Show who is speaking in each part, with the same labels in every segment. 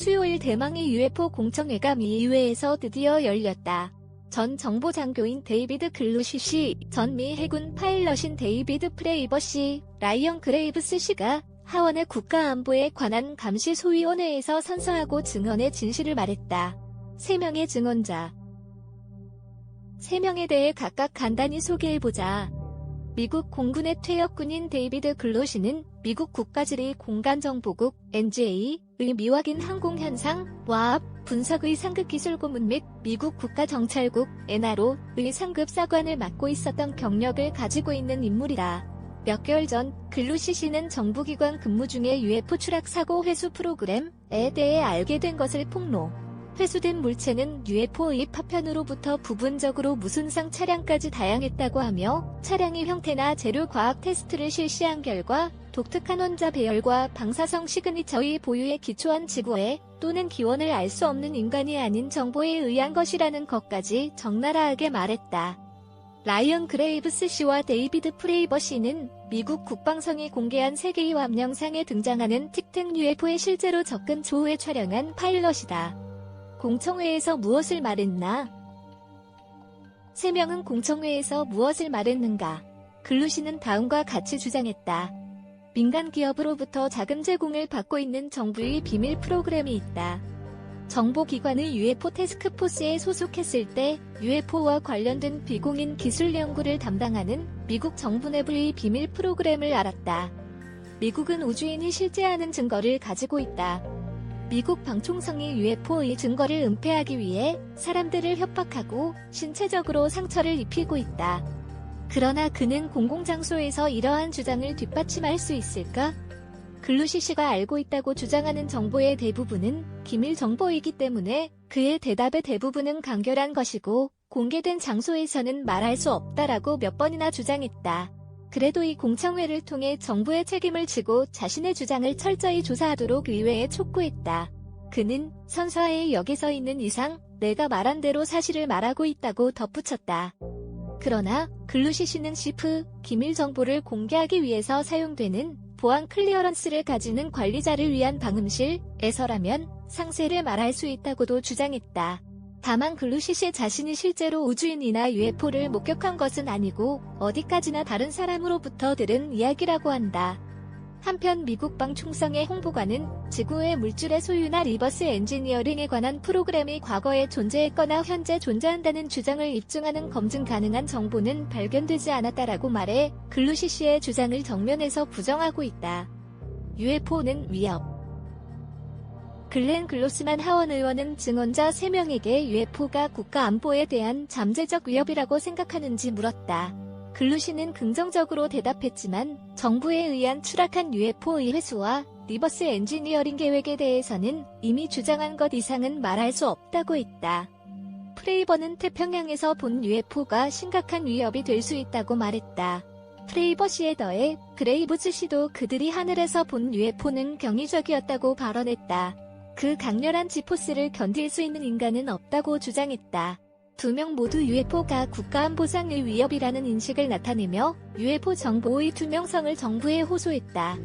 Speaker 1: 수요일 대망의 UFO 공청회가 미 의회에서 드디어 열렸다. 전 정보장교인 데이비드 글루시 씨, 전 미 해군 파일럿인 데이비드 프레이버 씨, 라이언 그레이브스 씨가 하원의 국가안보에 관한 감시 소위원회에서 선서하고 증언의 진실을 말했다. 3명의 증언자 3명에 대해 각각 간단히 소개해보자. 미국 공군의 퇴역군인 데이비드 글로시는 미국 국가지리 공간정보국 NGA의 미확인 항공 현상, 와합, 분석의 상급 기술 고문 및 미국 국가정찰국 NRO의 상급 사관을 맡고 있었던 경력을 가지고 있는 인물이다. 몇 개월 전 글루시 씨는 정부기관 근무 중에 UFO 추락 사고 회수 프로그램에 대해 알게 된 것을 폭로. 회수된 물체는 UFO의 파편으로부터 부분적으로 무순상 차량까지 다양했다고 하며 차량의 형태나 재료 과학 테스트를 실시한 결과 독특한 원자 배열과 방사성 시그니처의 보유에 기초한 지구에 또는 기원을 알 수 없는 인간이 아닌 정보에 의한 것이라는 것까지 적나라하게 말했다. 라이언 그레이브스 씨와 데이비드 프레이버 씨는 미국 국방성이 공개한 세계의 함영상에 등장하는 틱택 UFO에 실제로 접근 조후에 촬영한 파일럿이다. 공청회에서 무엇을 말했나? 세 명은 공청회에서 무엇을 말했는가? 글루시는 다음과 같이 주장했다. 민간 기업으로부터 자금 제공을 받고 있는 정부의 비밀 프로그램이 있다. 정보기관의 UFO 테스크포스에 소속했을 때 UFO와 관련된 비공인 기술 연구를 담당하는 미국 정부 내부의 비밀 프로그램을 알았다. 미국은 우주인이 실제하는 증거를 가지고 있다. 미국 방총성이 UFO의 증거를 은폐하기 위해 사람들을 협박하고 신체적으로 상처를 입히고 있다. 그러나 그는 공공장소에서 이러한 주장을 뒷받침할 수 있을까? 글루시 씨가 알고 있다고 주장하는 정보의 대부분은 기밀 정보이기 때문에 그의 대답의 대부분은 간결한 것이고 공개된 장소에서는 말할 수 없다라고 몇 번이나 주장했다. 그래도 이 공청회를 통해 정부의 책임을 지고 자신의 주장을 철저히 조사하도록 의회에 촉구했다. 그는 선서의 역에 서 있는 이상 내가 말한 대로 사실을 말하고 있다고 덧붙였다. 그러나 글루시 씨는 시프 기밀 정보를 공개하기 위해서 사용되는 보안 클리어런스를 가지는 관리자를 위한 방음실에서라면 상세를 말할 수 있다고도 주장했다. 다만 글루시 씨 자신이 실제로 우주인이나 UFO를 목격한 것은 아니고 어디까지나 다른 사람으로부터 들은 이야기라고 한다. 한편 미국 방충성의 홍보관은 지구의 물질의 소유나 리버스 엔지니어링에 관한 프로그램이 과거에 존재했거나 현재 존재한다는 주장을 입증하는 검증 가능한 정보는 발견되지 않았다라고 말해 글루시 씨의 주장을 정면에서 부정하고 있다. UFO는 위협 글렌 글로스만 하원 의원은 증언자 3명에게 UFO가 국가 안보에 대한 잠재적 위협이라고 생각하는지 물었다. 글루시는 긍정적으로 대답했지만 정부에 의한 추락한 UFO의 회수와 리버스 엔지니어링 계획에 대해서는 이미 주장한 것 이상은 말할 수 없다고 했다. 프레이버는 태평양에서 본 UFO가 심각한 위협이 될 수 있다고 말했다. 프레이버 씨에 더해 그레이브즈 씨도 그들이 하늘에서 본 UFO는 경이적이었다고 발언했다. 그 강렬한 지포스를 견딜 수 있는 인간은 없다고 주장했다. 두 명 모두 UFO가 국가안보상의 위협이라는 인식을 나타내며 UFO 정보의 투명성을 정부에 호소했다.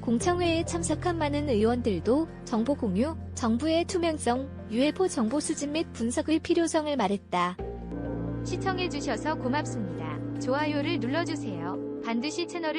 Speaker 1: 공청회에 참석한 많은 의원들도 정보 공유, 정부의 투명성, UFO 정보 수집 및 분석의 필요성을 말했다.
Speaker 2: 시청해주셔서 고맙습니다. 좋아요를 눌러주세요. 반드시 채널을